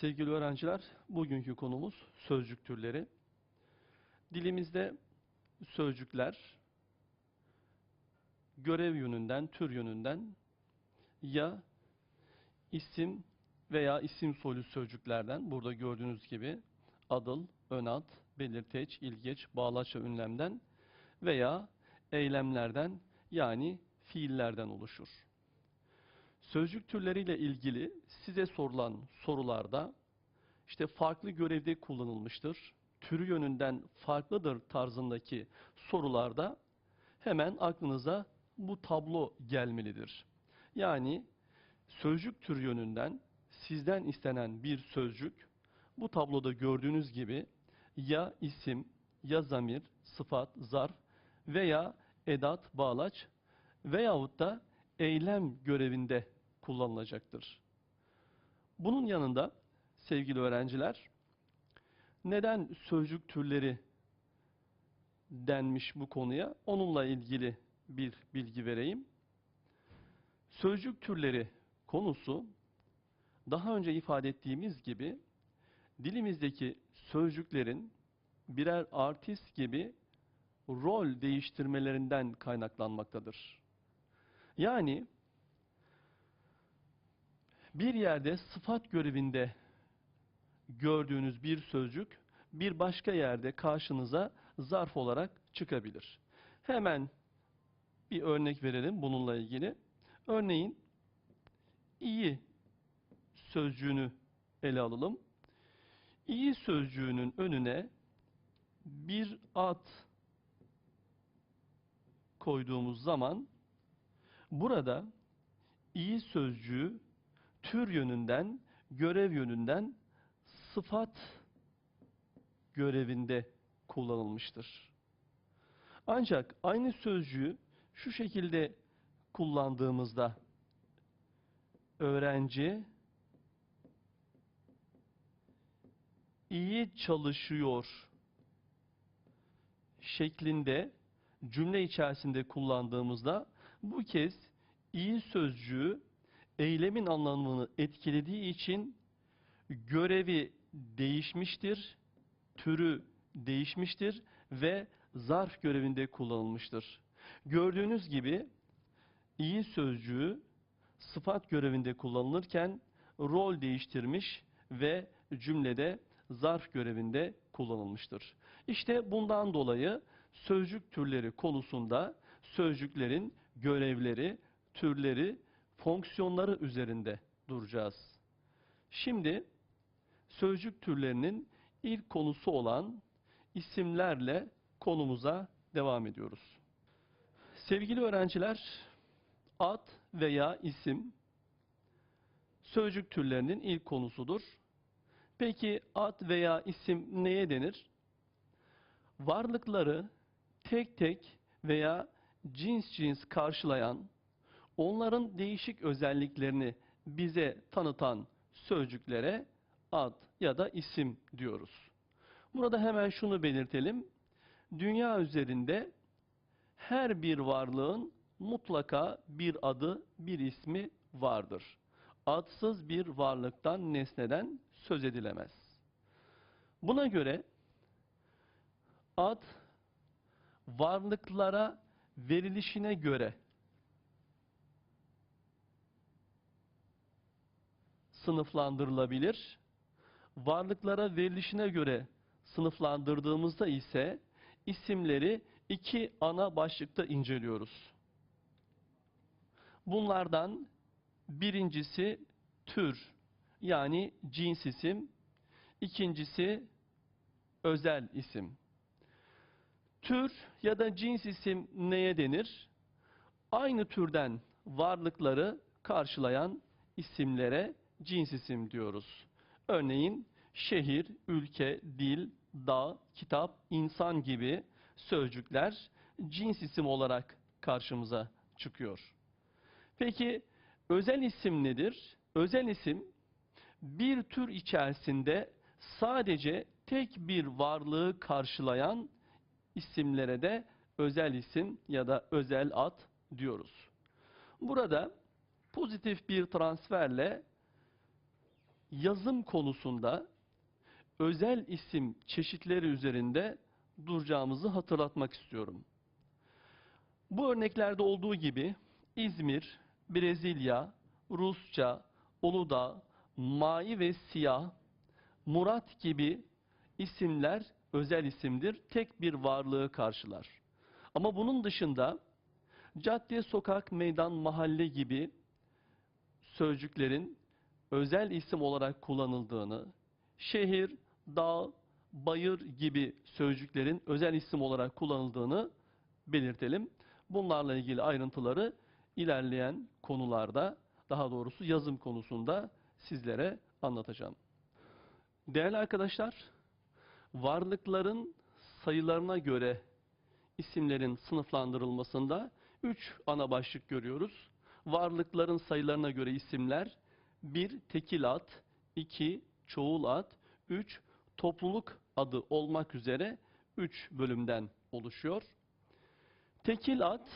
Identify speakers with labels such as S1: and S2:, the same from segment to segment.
S1: Sevgili öğrenciler, bugünkü konumuz sözcük türleri. Dilimizde sözcükler görev yönünden, tür yönünden ya isim veya isim soylu sözcüklerden, burada gördüğünüz gibi adıl, önad, belirteç, ilgeç, bağlaç ve ünlemden veya eylemlerden yani fiillerden oluşur. Sözcük türleriyle ilgili size sorulan sorularda işte farklı görevde kullanılmıştır, türü yönünden farklıdır tarzındaki sorularda hemen aklınıza bu tablo gelmelidir. Yani sözcük türü yönünden sizden istenen bir sözcük bu tabloda gördüğünüz gibi ya isim, ya zamir, sıfat, zarf veya edat, bağlaç veyahut da eylem görevinde kullanılacaktır. Bunun yanında sevgili öğrenciler neden sözcük türleri denmiş bu konuya onunla ilgili bir bilgi vereyim. Sözcük türleri konusu daha önce ifade ettiğimiz gibi dilimizdeki sözcüklerin birer artist gibi rol değiştirmelerinden kaynaklanmaktadır. Yani bir yerde sıfat görevinde gördüğünüz bir sözcük bir başka yerde karşınıza zarf olarak çıkabilir. Hemen bir örnek verelim bununla ilgili. Örneğin iyi sözcüğünü ele alalım. İyi sözcüğünün önüne bir at koyduğumuz zaman burada iyi sözcüğü tür yönünden, görev yönünden sıfat görevinde kullanılmıştır. Ancak aynı sözcüğü şu şekilde kullandığımızda öğrenci iyi çalışıyor şeklinde cümle içerisinde kullandığımızda bu kez iyi sözcüğü eylemin anlamını etkilediği için görevi değişmiştir, türü değişmiştir ve zarf görevinde kullanılmıştır. Gördüğünüz gibi iyi sözcüğü sıfat görevinde kullanılırken rol değiştirmiş ve cümlede zarf görevinde kullanılmıştır. İşte bundan dolayı sözcük türleri konusunda sözcüklerin görevleri, türleri, fonksiyonları üzerinde duracağız. Şimdi sözcük türlerinin ilk konusu olan isimlerle konumuza devam ediyoruz. Sevgili öğrenciler, ad veya isim sözcük türlerinin ilk konusudur. Peki ad veya isim neye denir? Varlıkları tek tek veya cins cins karşılayan, onların değişik özelliklerini bize tanıtan sözcüklere ad ya da isim diyoruz. Burada hemen şunu belirtelim. Dünya üzerinde her bir varlığın mutlaka bir adı, bir ismi vardır. Adsız bir varlıktan, nesneden söz edilemez. Buna göre ad varlıklara verilişine göre sınıflandırılabilir. Varlıklara verilişine göre sınıflandırdığımızda ise isimleri iki ana başlıkta inceliyoruz. Bunlardan birincisi tür yani cins isim, ikincisi özel isim. Tür ya da cins isim neye denir? Aynı türden varlıkları karşılayan isimlere cins isim diyoruz. Örneğin şehir, ülke, dil, dağ, kitap, insan gibi sözcükler cins isim olarak karşımıza çıkıyor. Peki özel isim nedir? Özel isim bir tür içerisinde sadece tek bir varlığı karşılayan isimlere de özel isim ya da özel ad diyoruz. Burada pozitif bir transferle yazım konusunda özel isim çeşitleri üzerinde duracağımızı hatırlatmak istiyorum. Bu örneklerde olduğu gibi İzmir, Brezilya, Rusça, Uludağ, Mai ve Siyah, Murat gibi isimler özel isimdir. Tek bir varlığı karşılar. Ama bunun dışında cadde, sokak, meydan, mahalle gibi sözcüklerin özel isim olarak kullanıldığını, şehir, dağ, bayır gibi sözcüklerin özel isim olarak kullanıldığını belirtelim. Bunlarla ilgili ayrıntıları ilerleyen konularda, daha doğrusu yazım konusunda sizlere anlatacağım. Değerli arkadaşlar, varlıkların sayılarına göre isimlerin sınıflandırılmasında üç ana başlık görüyoruz. Varlıkların sayılarına göre isimler bir tekil ad, iki çoğul ad, üç topluluk adı olmak üzere üç bölümden oluşuyor. Tekil ad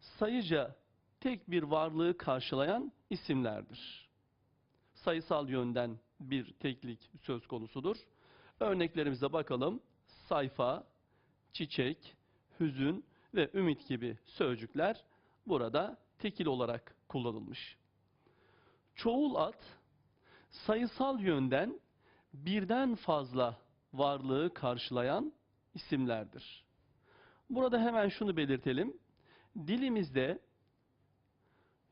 S1: sayıca tek bir varlığı karşılayan isimlerdir. Sayısal yönden bir teklik söz konusudur. Örneklerimize bakalım. Sayfa, çiçek, hüzün ve ümit gibi sözcükler burada tekil olarak kullanılmış. Çoğul ad sayısal yönden birden fazla varlığı karşılayan isimlerdir. Burada hemen şunu belirtelim. Dilimizde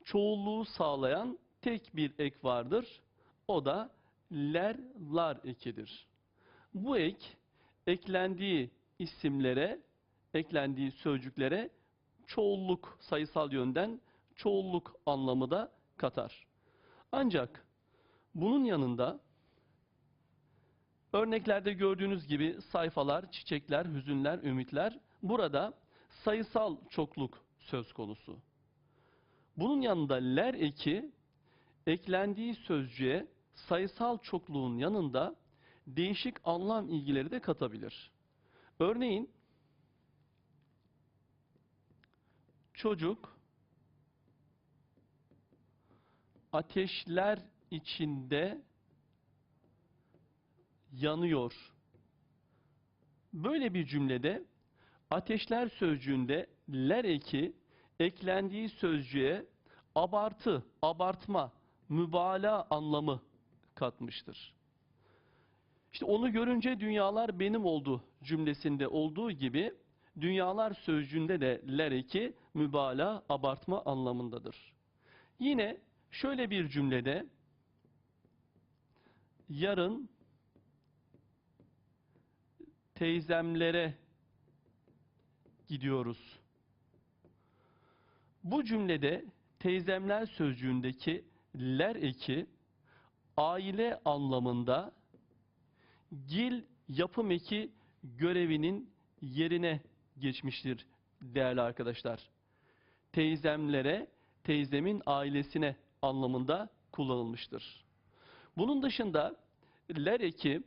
S1: çoğulluğu sağlayan tek bir ek vardır. O da ler, lar ekidir. Bu ek eklendiği isimlere, eklendiği sözcüklere çoğulluk sayısal yönden çoğulluk anlamı da katar. Ancak bunun yanında örneklerde gördüğünüz gibi sayfalar, çiçekler, hüzünler, ümitler burada sayısal çokluk söz konusu. Bunun yanında ler eki eklendiği sözcüğe sayısal çokluğun yanında değişik anlam ilgileri de katabilir. Örneğin çocuk ateşler içinde yanıyor. Böyle bir cümlede ateşler sözcüğünde ler eki eklendiği sözcüğe abartı, abartma, mübalağa anlamı katmıştır. İşte onu görünce dünyalar benim oldu cümlesinde olduğu gibi dünyalar sözcüğünde de ler eki mübalağa, abartma anlamındadır. Yine şöyle bir cümlede yarın teyzemlere gidiyoruz. Bu cümlede teyzemler sözcüğündeki ler eki aile anlamında gil yapım eki görevinin yerine geçmiştir değerli arkadaşlar. Teyzemlere, teyzemin ailesine anlamında kullanılmıştır. Bunun dışında ler eki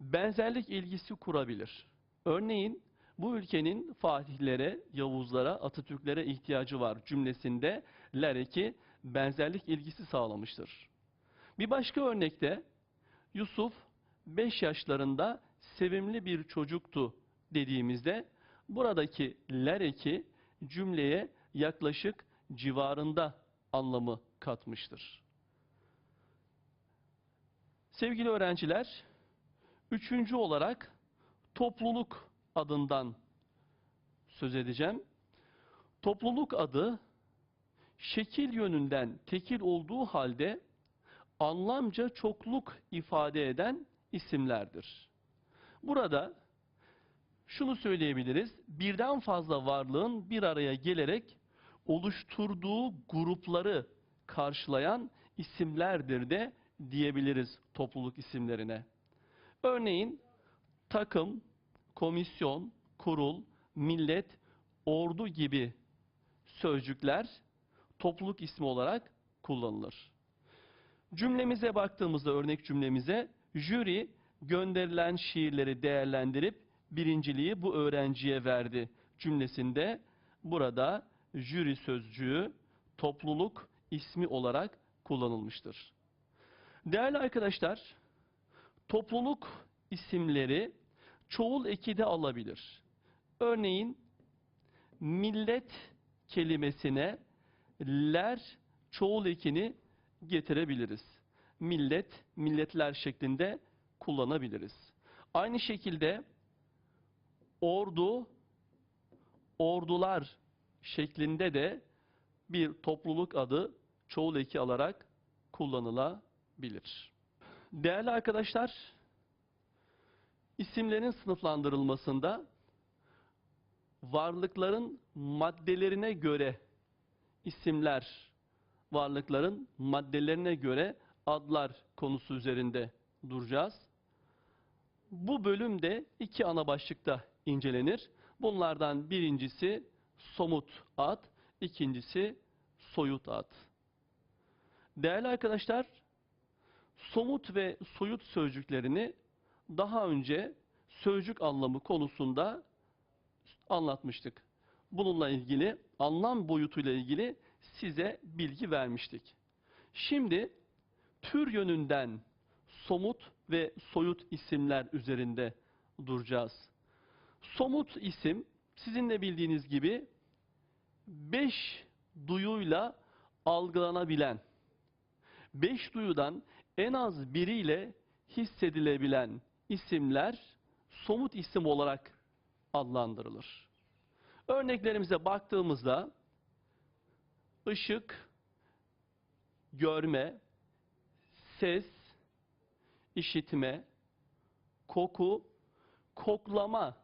S1: benzerlik ilgisi kurabilir. Örneğin bu ülkenin Fatihlere, Yavuzlara, Atatürklere ihtiyacı var cümlesinde ler eki benzerlik ilgisi sağlamıştır. Bir başka örnekte Yusuf 5 yaşlarında sevimli bir çocuktu dediğimizde buradaki ler eki cümleye yaklaşık civarında anlamı katmıştır. Sevgili öğrenciler, üçüncü olarak topluluk adından söz edeceğim. Topluluk adı şekil yönünden tekil olduğu halde anlamca çokluk ifade eden isimlerdir. Burada şunu söyleyebiliriz. Birden fazla varlığın bir araya gelerek oluşturduğu grupları karşılayan isimlerdir de diyebiliriz topluluk isimlerine. Örneğin takım, komisyon, kurul, millet, ordu gibi sözcükler topluluk ismi olarak kullanılır. Cümlemize baktığımızda örnek cümlemize jüri gönderilen şiirleri değerlendirip birinciliği bu öğrenciye verdi cümlesinde burada jüri sözcüğü topluluk ismi olarak kullanılmıştır. Değerli arkadaşlar, topluluk isimleri çoğul eki de alabilir. Örneğin millet kelimesine ler çoğul ekini getirebiliriz. Millet, milletler şeklinde kullanabiliriz. Aynı şekilde ordu, ordular şeklinde de bir topluluk adı çoğul eki alarak kullanılabilir. Değerli arkadaşlar, isimlerin sınıflandırılmasında varlıkların maddelerine göre isimler, varlıkların maddelerine göre adlar konusu üzerinde duracağız. Bu bölümde iki ana başlıkta incelenir. Bunlardan birincisi somut ad, ikincisi soyut ad. Değerli arkadaşlar, somut ve soyut sözcüklerini daha önce sözcük anlamı konusunda anlatmıştık. Bununla ilgili anlam boyutuyla ilgili size bilgi vermiştik. Şimdi tür yönünden somut ve soyut isimler üzerinde duracağız. Somut isim sizin de bildiğiniz gibi beş duyuyla algılanabilen, beş duyudan en az biriyle hissedilebilen isimler somut isim olarak adlandırılır. Örneklerimize baktığımızda ışık, görme, ses, işitme, koku, koklama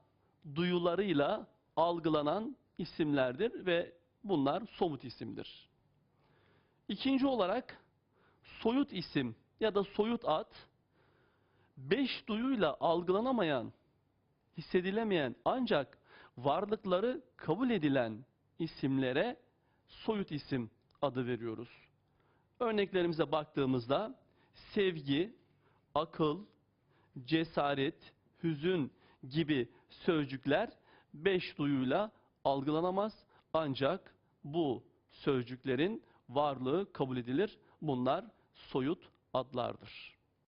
S1: duyularıyla algılanan isimlerdir ve bunlar somut isimdir. İkinci olarak soyut isim ya da soyut ad beş duyuyla algılanamayan, hissedilemeyen ancak varlıkları kabul edilen isimlere soyut isim adı veriyoruz. Örneklerimize baktığımızda sevgi, akıl, cesaret, hüzün gibi sözcükler beş duyuyla algılanamaz ancak bu sözcüklerin varlığı kabul edilir. Bunlar soyut adlardır.